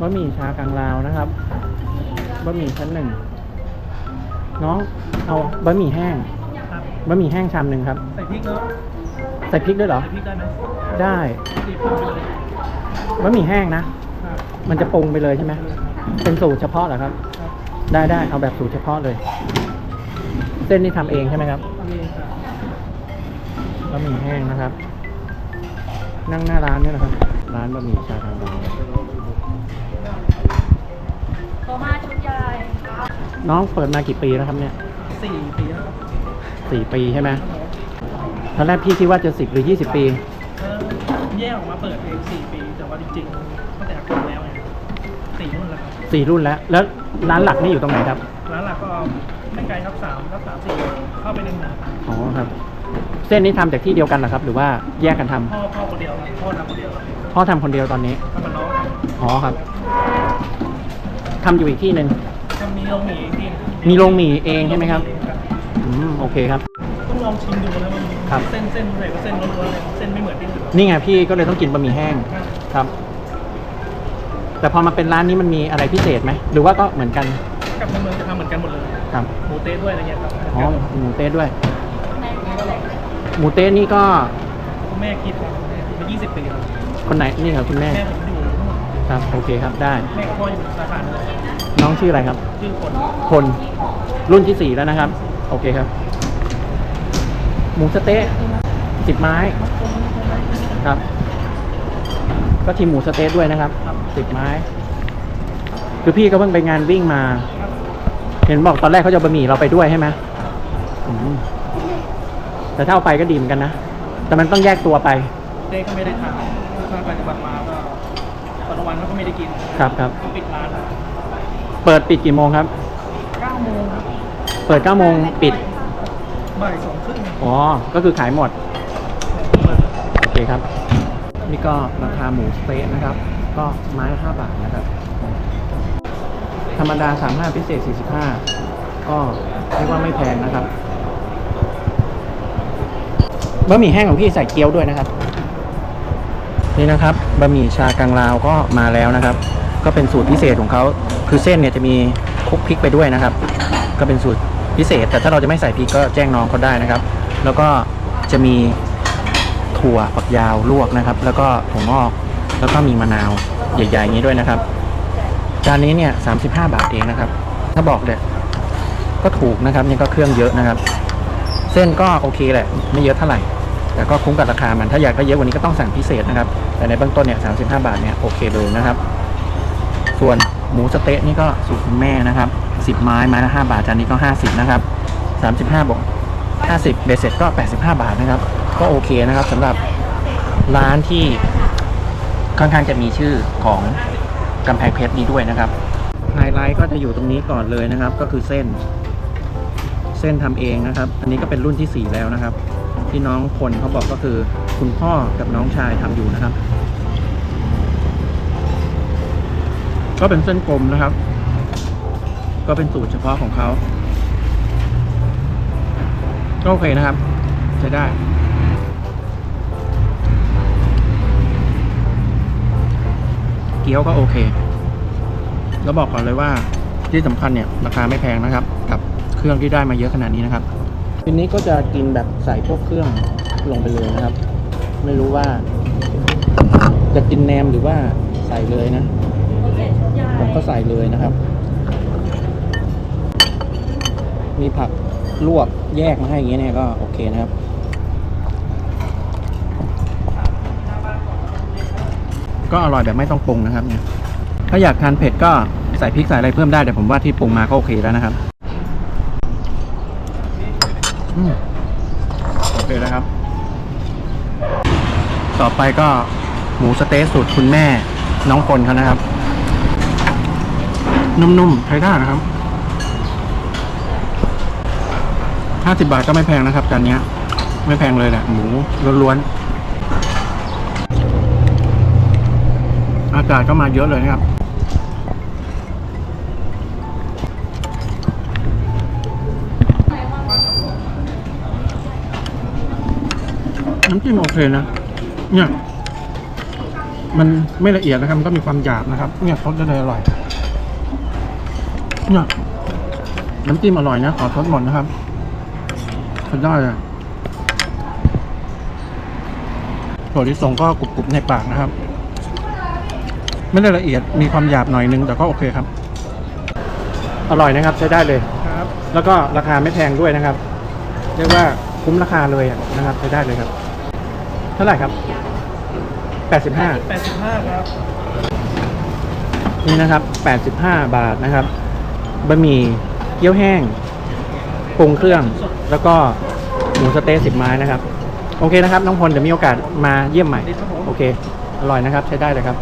บะหมี่ชากลางลาวนะครับบะหมี่ชั้นหนึ่งน้องเอาบะหมี่แห้งครับบะหมี่แห้งชามหนึ่งครับ ใส่พริกเนาะใส่พริกด้วยเหรอใส่พริกได้ไหมได้ตีปรุงไปเลยบะหมี่แห้งนะ ครับมันจะปรุงไปเลยใช่ไหมเป็นสูตรเฉพาะเหรอครับ ครับได้ได้เอาแบบสูตรเฉพาะเลย เส้นนี่ทำเองใช่ไหมครับทำเองครับบะหมี่แห้งนะครับ นั่งหน้าร้านเนี่ยนะครับ ร้านบะหมี่ชาทางดาว โตมาชุดใหญ่น้องเปิดมากี่ปีแล้วครับเนี่ยสี่ปีแล้วครับสี่ปีใช่ไหมตอนแรกพี่คิดว่าจะสิบหรือยี่สิบปี เออแยกออกมาเปิดเองสี่ปี แต่ว่าจริงๆตั้งแต่อากงแล้วไงสี่รุ่นแล้วครับสี่รุ่นแล้ว แล้วร้านหลักนี่อยู่ตรงไหนครับ ร้านหลักก็ไม่ไกลครับสามครับสามสี่เข้าไปในเมืองอ๋อครับ เส้นนี้ทำจากที่เดียวกันเหรอครับ หรือว่าแยกกันทำพ่อพ่อคนเดียวครับพ่อทำคนเดียวครับพ่อทำคนเดียวตอนนี้ทำกับน้องครับอ๋อครับ ทำอยู่อีกที่หนึ่งทำมีโรงหมี่อีกที่หนึ่งมีโรงหมี่เองใช่ไหมครับอืมโอเคครับ ต้องลองชิมดูนะมันครับเส้นเส้นใส่ก็เส้นล้วนๆเลยเส้นไม่เหมือนที่อื่นนี่ไงพี่ก็เลยต้องกินบะหมี่แห้งครับ แต่พอมาเป็นร้านนี้มันมีอะไรพิเศษไหมหรือว่าก็เหมือนกันกับในเมืองจะทำเหมือนกันหมดเลยครับหมูเต้ด้วยอะไรเงี้ยครับอ๋อหมูเต้ด้วยหมูเต้นี่ก็แม่คิดมา20 ปีแล้วคนไหนนี่ครับคุณแม่แม่ผมอยู่นู่นครับ โอเคครับได้ แม่กับพ่ออยู่สาขาหนึ่ง น้องชื่ออะไรครับชื่อคนคนรุ่นที่สี่แล้วนะครับ โอเคครับ หมูสะเต๊ะสิบไม้ครับ ก็ทีมหมูสะเต๊ะด้วยนะครับสิบไม้ คือพี่ก็เพิ่งไปงานวิ่งมา เห็นบอกตอนแรกเขาจะเอาบะหมี่เราไปด้วยใช่ไหมอืมแต่ถ้าเอาไปก็ดีเหมือนกันนะ แต่มันต้องแยกตัวไปเต้ก็ไม่ได้ทานถ้าปัจจุบันมาก็ตอนกลางวันก็ไม่ได้กิน ครับครับก็ปิดร้าน เปิดปิดกี่โมงครับ 9โมงครับเปิดเก้าโมงปิด บ่ายสองครึ่งอ๋อ ก็คือขายหมด โอเคครับ นี่ก็ราคาหมูสเต๊ะนะครับ ก็ไม้ละ5บาทนะครับ ธรรมดา 35 พิเศษ 45 ก็เรียกว่าไม่แพงนะครับบะหมี่แห้งของพี่ใส่เกี๊ยวด้วยนะครับ นี่นะครับบะหมี่ชากังลาวก็มาแล้วนะครับ ก็เป็นสูตรพิเศษของเขาคือเส้นเนี่ยจะมีคลุกพริกไปด้วยนะครับ ก็เป็นสูตรพิเศษ แต่ถ้าเราจะไม่ใส่พริกก็แจ้งน้องเขาได้นะครับ แล้วก็จะมีถั่วฝักยาวลวกนะครับ แล้วก็ถั่วงอกแล้วก็มีมะนาวใหญ่ๆอย่างนี้ด้วยนะครับจานนี้เนี่ย35บาทเองนะครับ ถ้าบอกเนี่ยก็ถูกนะครับนี่ก็เครื่องเยอะนะครับ เส้นก็โอเคแหละ ไม่เยอะเท่าไหร่แต่ก็คุ้มกับราคามันถ้าอยากได้เยอะกว่านี้ก็ต้องสั่งพิเศษนะครับ แต่ในเบื้องต้นเนี่ย35บาทเนี่ยโอเคเลยนะครับ ส่วนหมูสเต๊ะนี่ก็สูตรคุณแม่นะครับ10ไม้ไม้ละ5บาทจานนี้ก็50นะครับ35บวก50เบสเสร็จก็85บาทนะครับ ก็โอเคนะครับสำหรับร้านที่ค่อนข้างจะมีชื่อของกำแพงเพชรนี้ด้วยนะครับไฮไลท์ก็จะอยู่ตรงนี้ก่อนเลยนะครับ ก็คือเส้น เส้นทำเองนะครับ อันนี้ก็เป็นรุ่นที่ 4 แล้วนะครับ ที่น้องคนเขาบอกก็คือคุณพ่อกับน้องชายทำอยู่นะครับ ก็เป็นเส้นกลมนะครับ ก็เป็นสูตรเฉพาะของเขาก็โอเคนะครับใช้ได้ เกี๊ยวก็โอเค แล้วบอกก่อนเลยว่าที่สำคัญเนี่ยราคาไม่แพงนะครับ กับเครื่องที่ได้มาเยอะขนาดนี้นะครับทีนี้ก็จะกินแบบใส่พวกเครื่องลงไปเลยนะครับ ไม่รู้ว่า จะกินแหนมหรือว่าใส่เลยนะ ผมก็ใส่เลยนะครับ มีผักลวกแยกมาให้อย่างเงี้ยเนี่ยก็โอเคนะครับก็อร่อยแบบไม่ต้องปรุงนะครับเนี่ย ถ้าอยากทานเผ็ดก็ใส่พริกใส่อะไรเพิ่มได้แต่ผมว่าที่ปรุงมาก็โอเคแล้วนะครับอโอเคแล้วครับ ต่อไปก็หมูสเต๊ะสูตรคุณแม่น้องคนเขานะครับ นุ่มๆใช้ได้นะครับห้าสิบาทก็ไม่แพงนะครับจานนี้ไม่แพงเลยแหละหมูล้วนๆอากาศก็มาเยอะเลยนะครับน้ำจิ้มโอเคนะ เนี่ย มันไม่ละเอียดนะครับ มันก็มีความหยาบนะครับ เนี่ยทดได้เลยอร่อย เนี่ยน้ำจิ้มอร่อยนะขอทดหมดนะครับทดได้เลยถั่วลิสงก็กรุบๆในปากนะครับ ไม่ได้ละเอียดมีความหยาบหน่อยนึงแต่ก็โอเคครับ อร่อยนะครับใช้ได้เลยครับ แล้วก็ราคาไม่แพงด้วยนะครับ เรียกว่าคุ้มราคาเลยอะนะครับใช้ได้เลยครับ เท่าไหร่ครับ85 85ครับนี่นะครับ 85 บาทนะครับ บะหมี่เกี๊ยวแห้งปรุงเครื่อง แล้วก็หมูสเต๊ะสิบไม้นะครับ โอเคนะครับ น้องพลเดี๋ยวมีโอกาสมาเยี่ยมใหม่ โอเค อร่อยนะครับ ใช้ได้เลยครับ